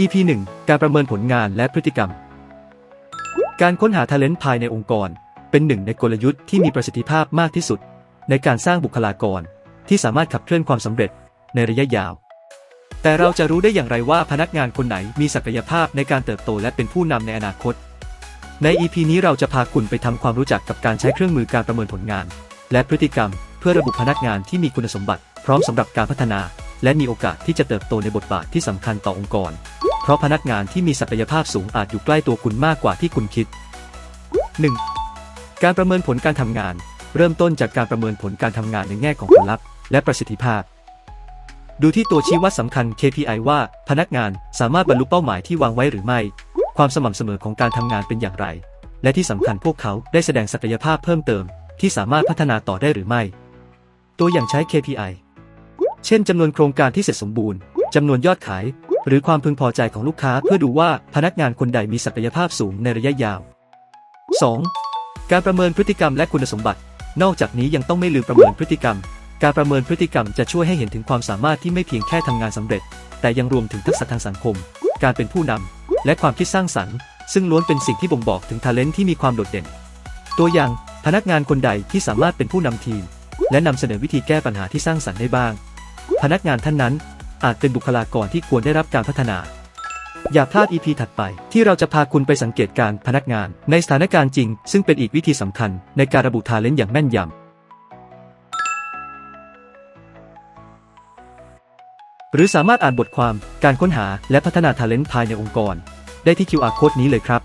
EP 1 การประเมินผลงานและพฤติกรรม การค้นหา talent ภายในองค์กร เป็นหนึ่งในกลยุทธ์ที่มีประสิทธิภาพมากที่สุด ในการสร้างบุคลากร ที่สามารถขับเคลื่อนความสำเร็จในระยะยาว แต่เราจะรู้ได้อย่างไรว่าพนักงานคนไหนมีศักยภาพในการเติบโตและเป็นผู้นำในอนาคต ใน EP นี้เราจะพาคุณไปทำความรู้จักกับการใช้เครื่องมือการประเมินผลงาน และพฤติกรรม เพื่อระบุพนักงานที่มีคุณสมบัติ พร้อมสำหรับการพัฒนา และมีโอกาสที่จะเติบโตในบทบาทที่สำคัญต่อองค์กร เพราะพนักงานที่มีศักยภาพสูงอาจอยู่ใกล้ตัวคุณมากกว่าที่คุณคิด 1. การประเมินผลการทำงาน เริ่มต้นจากการประเมินผลการทำงานในแง่ของผลลัพธ์และประสิทธิภาพ ดูที่ตัวชี้วัดสำคัญ KPI ว่า พนักงานสามารถบรรลุเป้าหมายที่วางไว้หรือไม่ ความสม่ำเสมอของการทำงานเป็นอย่างไร และที่สำคัญพวกเขาได้แสดงศักยภาพเพิ่มเติม ที่สามารถพัฒนาต่อได้หรือไม่ ตัวอย่างใช้ KPI เช่นจำนวนโครงการที่เสร็จสมบูรณ์จำนวนยอดขาย หรือความพึงพอใจของลูกค้าเพื่อดูว่าพนักงานคนใดมีศักยภาพสูงในระยะยาว 2. การประเมินพฤติกรรมและคุณสมบัติ นอกจากนี้ยังต้องไม่ลืมประเมินพฤติกรรม การประเมินพฤติกรรมจะช่วยให้เห็นถึงความสามารถที่ไม่เพียงแค่ทำงานสำเร็จ แต่ยังรวมถึงทักษะทางสังคม การเป็นผู้นำและความคิดสร้างสรรค์ ซึ่งล้วนเป็นสิ่งที่บ่งบอกถึงท ALENT ที่มีความโดดเด่น ตัวอย่างพนักงานคนใดที่สามารถเป็นผู้นำทีม และนำเสนอวิธีแก้ปัญหาที่สร้างสรรค์ได้บ้าง พนักงานท่านนั้น อาจเป็นบุคลากรที่ควรได้รับการพัฒนา อย่าพลาด EP ถัดไป ที่เราจะพาคุณไปสังเกตการพนักงาน ในสถานการณ์จริง ซึ่งเป็นอีกวิธีสำคัญในการระบุทาเลนต์อย่างแม่นยำหรือสามารถอ่านบทความการค้นหาและพัฒนาทาเลนต์ภายในองค์กร ได้ที่ QR Code นี้เลยครับ